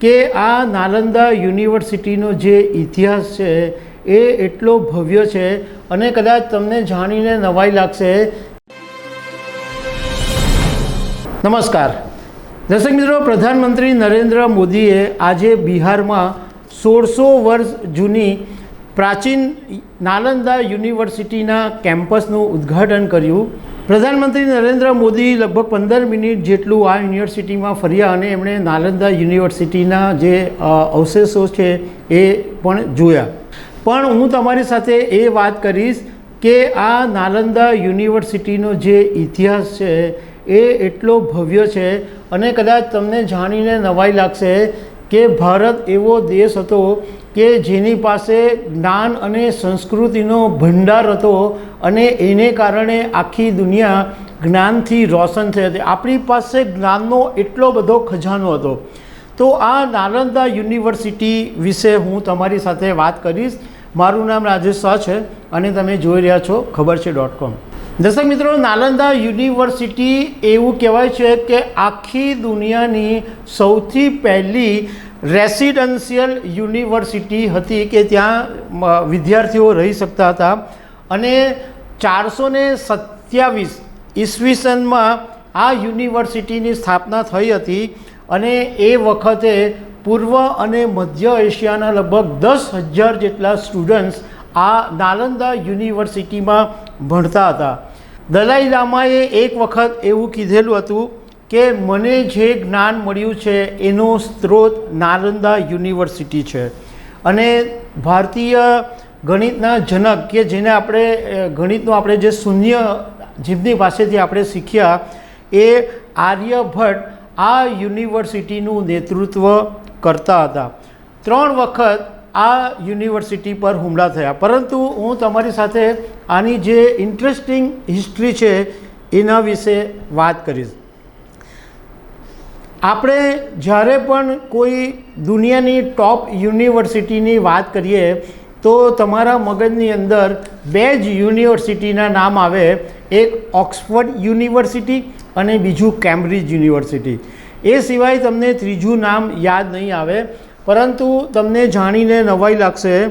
કે આ નાલંદા યુનિવર્સિટીનો જે ઇતિહાસ છે એ એટલો ભવ્ય છે અને કદાચ તમને જાણીને નવાઈ લાગશે. નમસ્કાર. દર્શક મિત્રો, પ્રધાનમંત્રી નરેન્દ્ર મોદીએ આજે બિહારમાં સોળસો વર્ષ જૂની પ્રાચીન નાલંદા યુનિવર્સિટીના કેમ્પસનું ઉદ્ઘાટન કર્યું. પ્રધાનમંત્રી નરેન્દ્ર મોદી લગભગ પંદર મિનિટ જેટલું આ યુનિવર્સિટીમાં ફર્યા અને એમણે નાલંદા યુનિવર્સિટીના જે અવશેષો છે એ પણ જોયા. પણ હું તમારી સાથે એ વાત કરીશ કે આ નાલંદા યુનિવર્સિટીનો જે ઇતિહાસ છે એ એટલો ભવ્ય છે અને કદાચ તમને જાણીને નવાઈ લાગશે કે ભારત એવો દેશ હતો કે જેની પાસે જ્ઞાન અને સંસ્કૃતિનો ભંડાર હતો અને એને કારણે આખી દુનિયા જ્ઞાનથી રોશન થઈ હતી. આપણી પાસે જ્ઞાનનો એટલો બધો ખજાનો હતો. તો આ નાલંદા યુનિવર્સિટી વિશે હું તમારી સાથે વાત કરીશ. મારું નામ રાજેશ શાહ છે અને તમે જોઈ રહ્યા છો ખબર છે ડોટ કોમ. દર્શક મિત્રો, નાલંદા યુનિવર્સિટી એવું કહેવાય છે કે આખી દુનિયાની સૌથી પહેલી રેસિડન્શિયલ યુનિવર્સિટી હતી કે ત્યાં વિદ્યાર્થીઓ રહી શકતા હતા. અને ચારસો ને સત્યાવીસ ઈસવીસનમાં આ યુનિવર્સિટીની સ્થાપના થઈ હતી અને એ વખતે પૂર્વ અને મધ્ય એશિયાના લગભગ દસ હજાર જેટલા સ્ટુડન્ટ્સ આ નાલંદા યુનિવર્સિટીમાં ભણતા હતા. દલાઈ લામાએ એક વખત એવું કીધેલું હતું કે મને જે જ્ઞાન મળ્યું છે, એનો સ્ત્રોત નાલંદા યુનિવર્સિટી છે. અને ભારતીય ગણિતના જનક કે જેને આપણે ગણિતનું આપણે જે શૂન્ય, જેમની પાસેથી આપણે શીખ્યા, એ આર્યભટ્ટ આ યુનિવર્સિટીનું નેતૃત્વ કરતા હતા. ત્રણ વખત આ યુનિવર્સિટી પર હુમલા થયા. પરંતુ હું તમારી સાથે આની જે ઇન્ટરેસ્ટિંગ હિસ્ટ્રી છે, એના વિશે વાત કરીશ. આપણે જ્યારે પણ કોઈ દુનિયાની ટોપ યુનિવર્સિટીની વાત કરીએ, તો તમારા મગજની અંદર બે જ યુનિવર્સિટીના નામ આવે. એક ઓક્સફર્ડ યુનિવર્સિટી અને બીજું કેમ્બ્રિજ યુનિવર્સિટી. એ સિવાય તમને ત્રીજું નામ યાદ નહીં આવે. પરંતુ તમને જાણીને નવાઈ લાગશે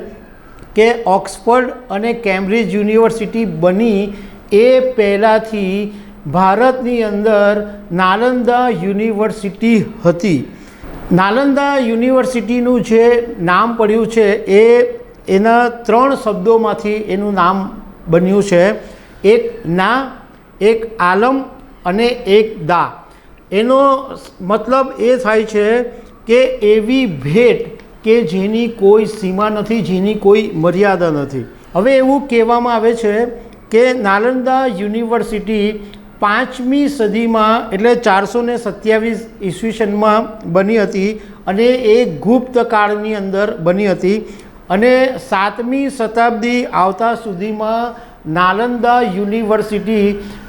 કે ઓક્સફર્ડ અને કેમ્બ્રિજ યુનિવર્સિટી બની એ પહેલાંથી ભારતની અંદર નાલંદા યુનિવર્સિટી હતી. નાલંદા યુનિવર્સિટીનું જે નામ પડ્યું છે એ એના ત્રણ શબ્દોમાંથી એનું નામ બન્યું છે. એક ના, એક આલમ અને એક દા. એનો મતલબ એ થાય છે કે એવી ભેટ કે જેની કોઈ સીમા નથી, જેની કોઈ મર્યાદા નથી. હવે એવું કહેવામાં આવે છે કે નાલંદા યુનિવર્સિટી પાંચમી સદીમાં, એટલે ચારસો ને સત્યાવીસ ઈસવીસનમાં બની હતી અને એ ગુપ્ત કાળની અંદર બની હતી અને સાતમી શતાબ્દી આવતા સુધીમાં નાલંદા યુનિવર્સિટી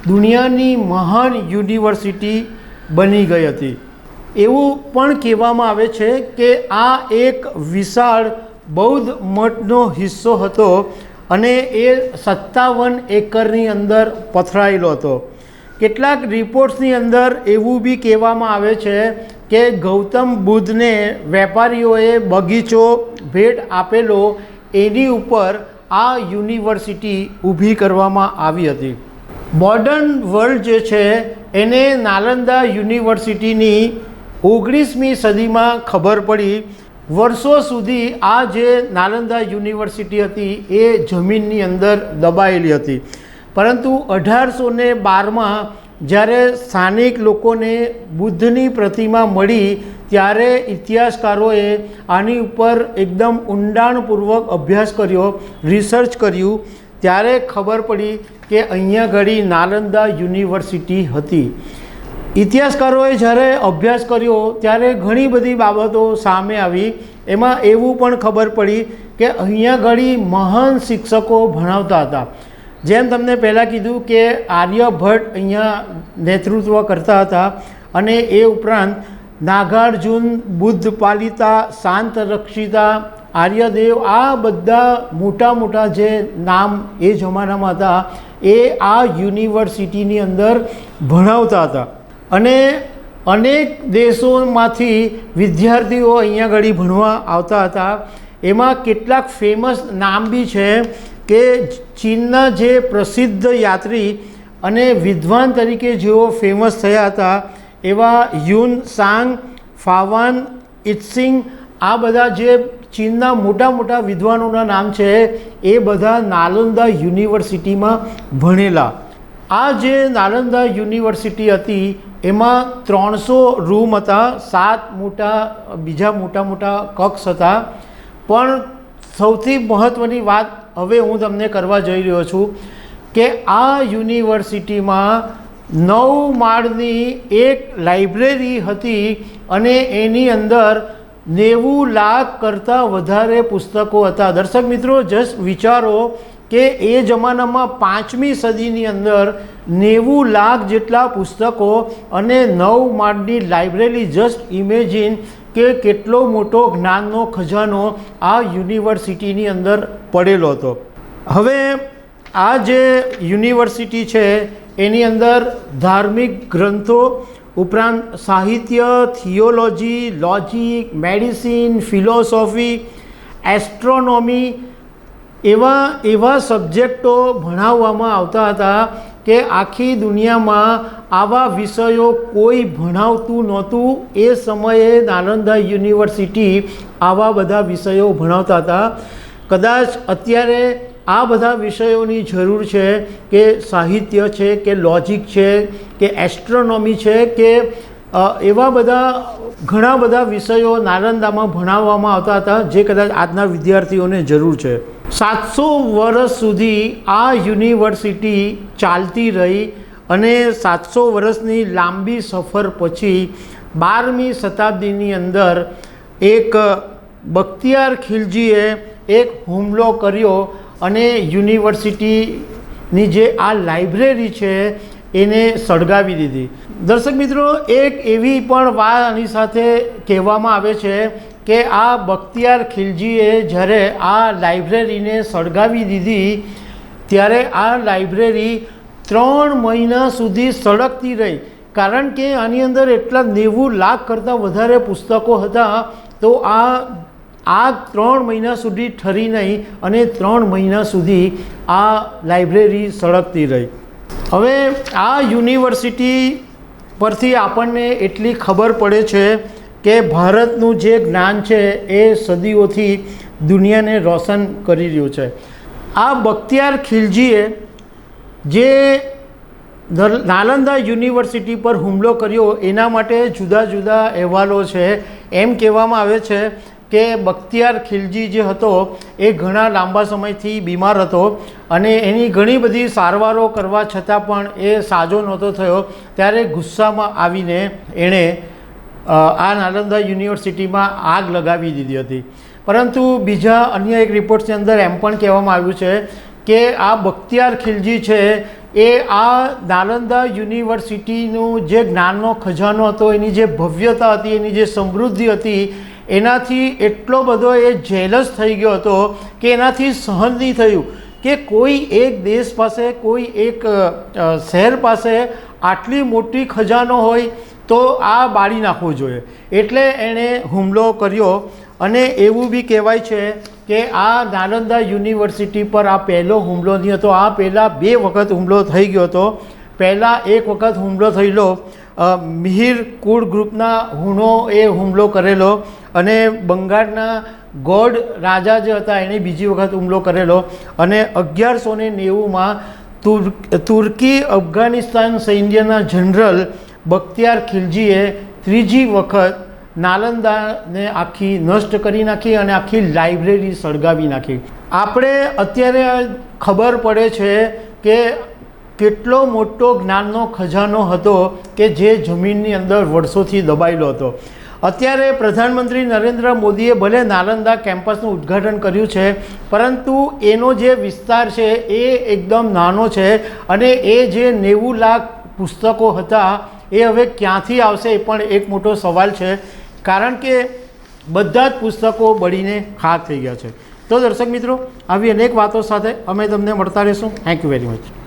દુનિયાની મહાન યુનિવર્સિટી બની ગઈ હતી. એવું પણ કહેવામાં આવે છે કે આ એક વિશાળ બૌદ્ધ મઠનો હિસ્સો હતો અને એ સત્તાવન એકરની અંદર પથરાયેલો હતો. કેટલાક રિપોર્ટ્સની અંદર એવું બી કહેવામાં આવે છે કે ગૌતમ બુદ્ધને વેપારીઓએ બગીચો ભેટ આપેલો એની ઉપર આ યુનિવર્સિટી ઊભી કરવામાં આવી હતી. મોડર્ન વર્લ્ડ જે છે એને નાલંદા યુનિવર્સિટીની ઓગણીસમી સદીમાં ખબર પડી, વર્ષો સુધી આ જે નાલંદા યુનિવર્સિટી હતી, એ જમીનની અંદર દબાયેલી હતી. પરંતુ અઢારસો ને બારમાં જ્યારે સ્થાનિક લોકોને બુદ્ધની પ્રતિમા મળી, ત્યારે ઇતિહાસકારોએ આની ઉપર એકદમ ઊંડાણપૂર્વક અભ્યાસ કર્યો, રિસર્ચ કર્યું. ત્યારે ખબર પડી કે અહીંયા ઘડી નાલંદા યુનિવર્સિટી હતી. ઇતિહાસકારોએ જ્યારે અભ્યાસ કર્યો, ત્યારે ઘણી બધી બાબતો સામે આવી. એમાં એવું પણ ખબર પડી કે અહીંયા ઘડી મહાન શિક્ષકો ભણાવતા હતા. જેમ તમને પહેલાં કીધું કે આર્યભટ્ટ અહીંયા નેતૃત્વ કરતા હતા અને એ ઉપરાંત નાગાર્જુન, બુદ્ધ પાલિતા, શાંત રક્ષિતા, આર્યદેવ, આ બધા મોટા મોટા જે નામ એ જમાનામાં હતા, એ આ યુનિવર્સિટીની અંદર ભણાવતા હતા. અને અનેક દેશોમાંથી વિદ્યાર્થીઓ અહીંયા ઘડી ભણવા આવતા હતા. એમાં કેટલાક ફેમસ નામ બી છે કે ચીનના જે પ્રસિદ્ધ યાત્રી અને વિદ્વાન તરીકે જેઓ ફેમસ થયા હતા, એવા યુન સાંગ, ફાવાન ઇત્સિંગ આ બધા જે ચીનના મોટા મોટા વિદ્વાનોના નામ છે, એ બધા નાલંદા યુનિવર્સિટીમાં ભણેલા. આ જે નાલંદા યુનિવર્સિટી હતી એમાં ત્રણસો રૂમ હતા, સાત મોટા, બીજા મોટા મોટા કક્ષ હતા. પણ સૌથી મહત્ત્વની વાત હવે હું તમને કરવા જઈ રહ્યો છું કે આ યુનિવર્સિટીમાં નવ માળની એક લાઇબ્રેરી હતી અને એની અંદર નેવું લાખ કરતાં વધારે પુસ્તકો હતા. દર્શક મિત્રો જસ્ટ વિચારો કે એ જમાનામાં પાંચમી સદીની અંદર નેવું લાખ જેટલા પુસ્તકો અને નવ માળની લાઇબ્રેરી જસ્ટ ઇમેજિન કે કેટલો મોટો જ્ઞાનનો ખજાનો આ યુનિવર્સિટીની અંદર પડેલો હતો. હવે આ જે યુનિવર્સિટી છે, એની અંદર ધાર્મિક ગ્રંથો ઉપરાંત સાહિત્ય, theology, logic, medicine, philosophy, astronomy એવા એવા સબ્જેક્ટો ભણાવવામાં આવતા હતા કે આખી દુનિયામાં આવા વિષયો કોઈ ભણાવતું નહોતું. એ સમયે નાલંદા યુનિવર્સિટી આવા બધા વિષયો ભણાવતા હતા. કદાચ અત્યારે આ બધા વિષયોની જરૂર છે કે સાહિત્ય છે, કે લોજિક છે, કે એસ્ટ્રોનોમી છે, કે એવા બધા, ઘણા બધા વિષયો નાલંદામાં ભણાવવામાં આવતા હતા, જે કદાચ આજના વિદ્યાર્થીઓને જરૂર છે. સાતસો વર્ષ સુધી આ યુનિવર્સિટી ચાલતી રહી અને સાતસો વર્ષની લાંબી સફર પછી બારમી શતાબ્દીની અંદર એક બખ્તિયાર ખિલજીએ એક હુમલો કર્યો અને યુનિવર્સિટીની જે આ લાઇબ્રેરી છે એને સળગાવી દીધી. દર્શક મિત્રો, એક એવી પણ વાત આની સાથે કહેવામાં આવે છે કે આ બખ્તિયાર ખિલજીએ જ્યારે આ લાઇબ્રેરીને સળગાવી દીધી, ત્યારે આ લાઇબ્રેરી ત્રણ મહિના સુધી સળગતી રહી. કારણ કે આની અંદર એટલા નેવું લાખ કરતાં વધારે પુસ્તકો હતા, તો આ આ ત્રણ મહિના સુધી ઠરી નહીં અને ત્રણ મહિના સુધી આ લાઇબ્રેરી સળગતી રહી. હવે આ યુનિવર્સિટી પરથી આપણને એટલી ખબર પડે છે કે ભારતનું જે જ્ઞાન છે એ સદીઓથી દુનિયાને રોશન કરી રહ્યું છે. આ બખ્તિયાર ખિલજીએ જે નાલંદા યુનિવર્સિટી પર હુમલો કર્યો, એના માટે જુદા જુદા અહેવાલો છે. એમ કહેવામાં આવે છે કે બખ્તિયાર ખિલજી જે હતો, એ ઘણા લાંબા સમયથી બીમાર હતો અને એની ઘણી બધી સારવારો કરવા છતાં પણ એ સાજો નહોતો થયો. ત્યારે ગુસ્સામાં આવીને એણે આ નાલંદા યુનિવર્સિટીમાં આગ લગાવી દીધી હતી. પરંતુ બીજા અન્ય એક રિપોર્ટ્સની અંદર એમ પણ કહેવામાં આવ્યું છે કે આ બખ્તિયાર ખિલજી છે, એ આ નાલંદા યુનિવર્સિટીનું જે જ્ઞાનનો ખજાનો હતો, એની જે ભવ્યતા હતી, એની જે સમૃદ્ધિ હતી એનાથી એટલો બધો એ જેલસ થઈ ગયો હતો કે એનાથી સહન નહીં થયું. કે કોઈ એક દેશ પાસે, કોઈ એક શહેર પાસે આટલી મોટી ખજાનો હોય તો આ બાળી નાખવો જોઈએ. એટલે એણે હુમલો કર્યો અને એવું બી કહેવાય છે કે આ નાલંદા યુનિવર્સિટી પર આ પહેલો હુમલો નહીં હતો. આ પહેલાં બે વખત હુમલો થઈ ગયો હતો. પહેલાં એક વખત હુમલો થયેલો મિહિર કુળ ગ્રુપના હુણો એ હુમલો કરેલો અને બંગાળના ગોડ રાજા જે હતા એણે બીજી વખત હુમલો કરેલો અને અગિયારસો ને નેવુંમાં તુર, તુર્કી, અફઘાનિસ્તાન સૈન્યના જનરલ બખ્તિયાર ખિલજીએ ત્રીજી વખત નાલંદાને આખી નષ્ટ કરી નાખી અને આખી લાઇબ્રેરી સળગાવી નાખી. આપણે અત્યારે ખબર પડે છે કે કેટલો મોટો જ્ઞાનનો ખજાનો હતો કે જે જમીનની અંદર વર્ષોથી દબાયેલો હતો. અત્યારે પ્રધાનમંત્રી નરેન્દ્ર મોદીએ ભલે નાલંદા કેમ્પસનું ઉદ્ઘાટન કર્યું છે, પરંતુ એનો જે વિસ્તાર છે એ એકદમ નાનો છે અને એ જે નેવું લાખ પુસ્તકો હતા, એ હવે ક્યાંથી આવશે એ પણ એક મોટો સવાલ છે, કારણ કે બધા જ પુસ્તકો બળીને ખાક થઈ ગયા છે. તો દર્શક મિત્રો, આવી અનેક વાતો સાથે અમે તમને મળતા રહીશું. Thank you very much